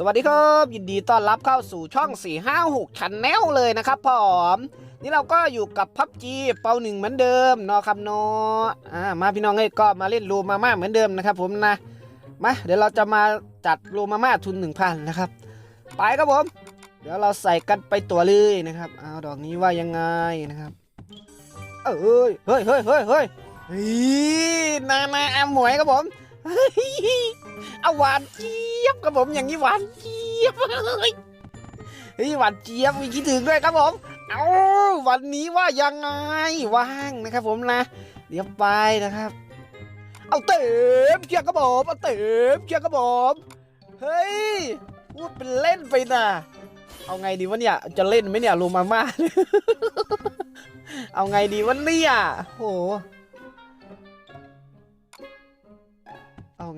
สวัสดีครับ ยินดีต้อนรับเข้าสู่ช่อง 456 Channel เลยนะครับผมนี่เราก็อยู่กับพับจีเปาหนึ่งเหมือนเดิมนาะครับนาะอ่ามาพี่น้องเอ้ยก็มาเล่นรูมาม่าเหมือนเดิมนะครับผมนะมาเดี๋ยวเราจะมาจัดรูมาม่าทุน 1,000 นะครับ ไปครับผม เดี๋ยวเราใส่กันไปตัวเลยนะครับเอาดอกนี้ว่ายังไงนะครับ เอ้ยเฮ้ยเฮ้ยเฮ้ยเฮ้ยเฮ้ยนานาอาหมวยครับผม เอาหวานเจี๊ยบครับผมอย่างนี้หวานเจี๊ยบเฮ้ยหวานเจี๊ยบมีคิดถึงด้วยครับผม เอาวันนี้ว่ายังไงว่างนะครับ ผมนะ เดี๋ยวไปนะครับ เอาเต็มเชียร์ครับผมเอาเต็มเชียร์ครับผมเฮ้ยพูดเป็นเล่นไปนะเอาไงดีวะเนี่ย จะเล่นไหมเนี่ยลูมาม่าเอาไงดีวะเนี่ยโห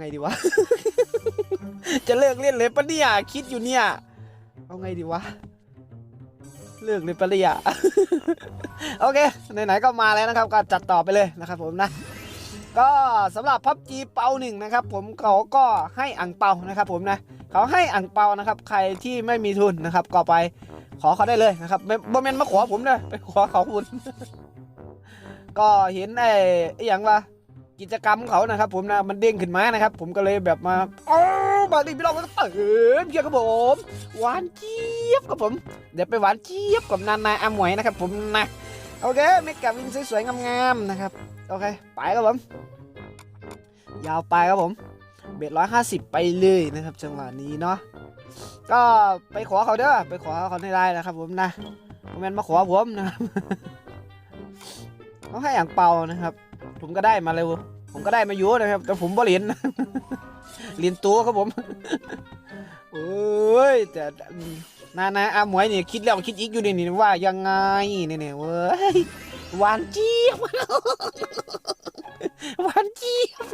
ไงดีวะ จะเลิกเล่นเลยปะเนี่ย คิดอยู่เนี่ย เอาไงดีวะ เลิกเลยปะเนี่ย โอเค ไหนๆก็มาแล้วนะครับ ก็จัดต่อไปเลยนะครับผมนะ ก็สำหรับพับจีเปาหนึ่งนะครับ ผมเขาก็ให้อ่งเปานะครับ ผมนะเขาให้อ่งเปานะครับ ใครที่ไม่มีทุนนะครับ ก็ไปขอเขาได้เลยนะครับไม่บ่แมนมาขอผมเลยไปขอเขาคุณ ก็เห็นไอ้ไอ้อย่างว่า กิจกรรมเขานะครับผมนะมันเด้งขึ้นมานะครับ ผมก็เลยแบบมาโอ้บางทีพี่น้องก็เติมเชียร์ครับผมหวานเจี๊ยบครับผม เดี๋ยวไปหวานเจี๊ยบกับนานาอาหมวยนะครับผมนะโอเคเมกะวินสวยๆงามๆนะครับโอเคไปครับผม ยาวไปครับผมเบ็ดร้อยห้าสิบไปเลยนะครับ จังหวะนี้เนาะก็ไปขอเขาเด้อไปขอเขาให้ได้นะครับ ผมนะคอมเมนต์มาขอผมนะครับเขาให้อย่างเปานะครับ ผมก็ได้มาเลยผมก็ได้มาอยู่นะครับ แต่ผมบ่เรียนเรียนตัวครับผมโอ้ยแต่นานาอาหมวยเนี่ยคิดแล้วคิดอีกอยู่นี่นี่ว่ายังไงเนี่ยเนี่ยเว้ยหวานเจี๊ยบหวานเจี๊ยบ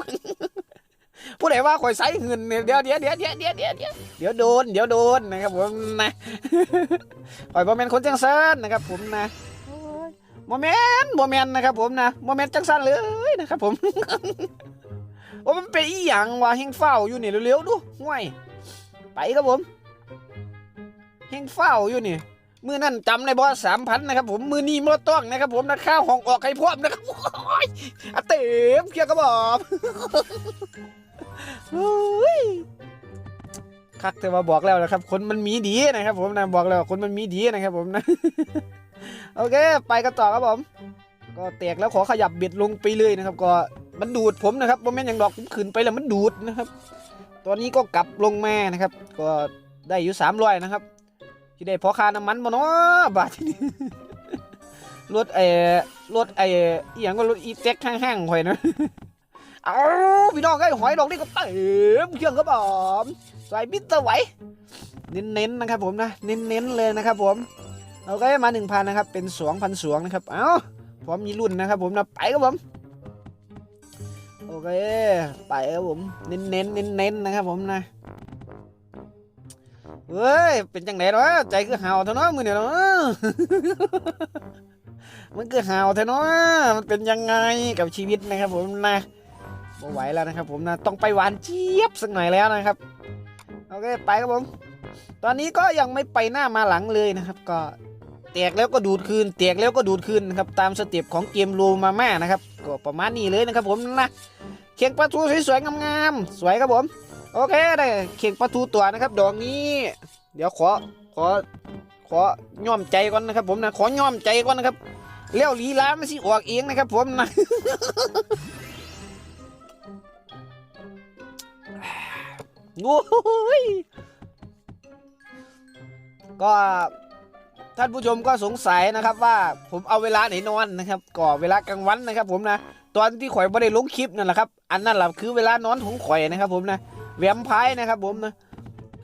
ผู้ใดว่าคอยใส่เงินเนี่ยเดี๋ยวเดี๋ยวเดี๋ยวเดี๋ยวเดี๋ยวเดี๋ยวเดี๋ยวเดี๋ยวโดนเดี๋ยวโดนนะครับผมนะคอยบอมเมนคนจังซันนะครับผมนะ โมเมนต์โมเมนต์นะครับผมนะโมเมนต์จังซันเลยนะครับผมโอ้มันเป็นอีหยังวะเฮงเฝ้าอยู่นี่เร็วๆดูห่วยไปครับผมเฮงเฝ้าอยู่นี่มือนั่นจำในบอสามพันนะครับผมมือนี้มอต้องนะครับผมนะข้าวห้องออกให้พร้อมนะครับโอ้ยเต็มเกียร์กระบอกคักแต่ว่าบอกแล้วนะครับ คนมันมีดีนะครับผมนะบอกแล้วคนมันมีดีนะครับผมนะ โอเค ไปกันต่อครับผม ก็แตกแล้วขอขยับเบ็ดลงไปเลยนะครับ ก็มันดูดผมนะครับโมเมนต์อย่างดอกผมขืนไปแล้วมันดูดนะครับ ตอนนี้ก็กลับลงมานะครับ ก็ได้อยู่สามร้อยนะครับที่ได้พอคาน้ำมันบ่เนาะบาทที่นี่รถไอ้รถไอ้อหย่างก็รถอีเต็กแห้งๆหอยนะเอาพี่น้องไอ้ยหอยดอกนี่ก็เต็มเครื่องครับผมใส่บิตเตอร์ไหวเน้นๆนะครับผมนะเน้นๆเลยนะครับผม เคมาหนึ่งพันนะครับ เป็นสองพันสวงนะครับ เอ้าพร้อมมีรุ่นนะครับ ผมนะไปครับผม โอเค ไปครับผม เน้นเน้นเน้นเน้นนะครับผมนะ เฮ้ย เป็นจังไหนวะใจคือห่าวเท่านั้นมือเนี่ยเนาะมันคือห่าวเท่านั้นมันเป็นยังไงกับชีวิตนะครับ ผมนะไม่ไหวแล้วนะครับ ผมนะ ต้องไปหวานเจี๊ยบสักหน่อยแล้วนะครับ โอเค ไปครับผม ตอนนี้ก็ยังไม่ไปหน้ามาหลังเลยนะครับ ก็ แตกแล้วก็ดูดคืนแตกแล้วก็ดูดคืนนะครับตามสเต็ปของเกมโลมาม่านะครับก็ประมาณนี้เลยนะครับผมนะเข่งปลาทูสวยๆงามๆสวยครับผม โอเคได้เข่งปลาทูตัวนะครับ ดอกนี้ เดี๋ยวขอขอขอย่อมใจก่อนนะครับ ผมนะขอย่อมใจก่อนนะครับเลี้ยวลีลาไม่สิออกเองนะครับ ผมนะโอ้ยก็ ท่านผู้ชมก็สงสัยนะครับว่าผมเอาเวลาไหนนอนนะครับก็เวลากลางวันนะครับ ผมนะตอนที่ข่อยไม่ได้ลงคลิปนั่นแหละครับอันนั้นแหละคือเวลานอนของข่อยนะครับ ผมนะแวมไพร์นะครับ ผมนะ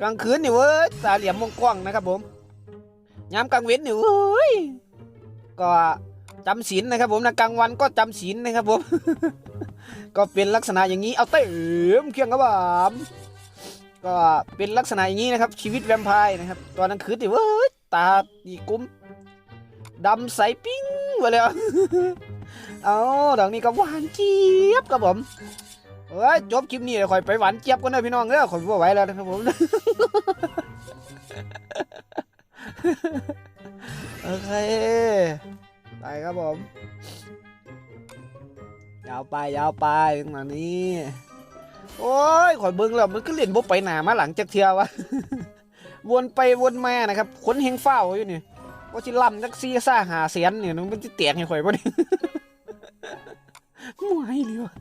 กลางคืนนี่เว้ยตาเหลี่ยมมงกล้องนะครับ ผมยามกลางเว้นนี่เว้ยก็จำศีลนะครับ ผมนะกลางวันก็จำศีลนะครับ ผม ก็เป็นลักษณะอย่างนี้เอาเต็มเครื่องครับผมก็เป็นลักษณะอย่างนี้นะครับ ชีวิตแวมไพร์นะครับ ตอนกลางคืนนี่เว้ย ตาดีกุ้มดำใสปิ้งไปเลยเอาดอกนี้ก็หวานเจี๊ยบครับผมเอ้ยจบคลิปนี้เดี๋ยวข่อยไปหวานเจี๊ยบกันเด้อพี่น้องเด้อข่อยบ่ไหวแล้วนะครับผมโอเคไปครับผม ยาวไปยาวไปตรงนี้ โอ้ยข่อยเบิ่งแล้วมันก็เล่นบ่ไปหนามาหลังจากเที่ยววะ วนไปวนมานะครับคนเฮงเฝ้าอยู่นี่ว่าสิลำจักซีซ่าหาเสียนเนี่ยมันสิแตกให้ข่อยบ่นี่มวยเลยวะ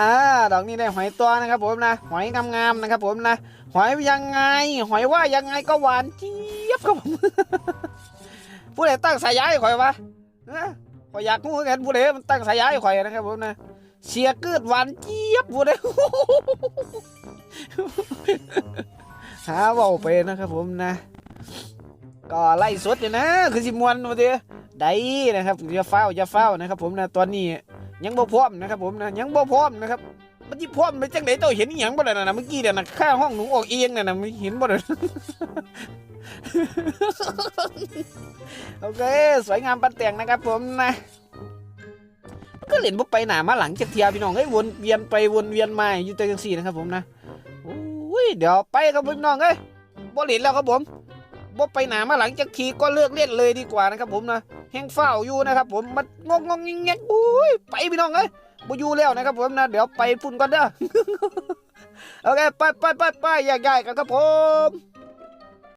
อ่า ดอกนี้ได้หอยตัวนะครับผมนะ หอยงามๆนะครับผมนะ หอยยังไง หอยว่ายังไงก็หวานเจี๊ยบครับผม ผู้ใดตั้งสายย้ายข่อยวะเอ้อข่อยอยากรู้เหมือนกันผู้ใดมันตั้งสายย้ายข่อยนะครับผมนะ เสียเกิดหวานเจี๊ยบผู้ใด หาเว่าไปนะครับผมนะ ก็ไล่สดอยู่นะ คือสิมวนมาเดียได้นะครับอย่าเฝ้าอย่าเฝ้านะครับผมนะตอนนี้ยังบ่พร้อมนะครับผมนะยังบ่พร้อมนะครับมันที่พร้อมไปจังไดเจ้าเห็นอหยังบ่ได้นะนะเมื่อกี้เดี๋ยนะข้าห้องหนูออกเองน่ะนะไม่เห็นบ่ได้โอเค สวยงามปันแต่งนะครับผมนะก็เล่นบ่ไปหนามาหลังจากเทียพี่น้องเอ้ยวนเวียนไปวนเวียนมาอยู่แต่จังซี่นะครับผมนะ อ้ยเดี๋ยวไปครับพี่น้องเอ้ยบ่เล่นแล้วครับผมบ่ไปหนามาหลังจากทีก็เลิกเล่นเลยดีกว่านะครับผมนะแห้งเฝ้าอยู่นะครับผมมันงงงงเงกอุ้ยไปพี่น้องเอ้ยบ่อยู่แล้วนะครับผมนะเดี๋ยวไปพุ่นก่อนเด้อโอเคไปไปไปไปแยกย้ายกันครับผม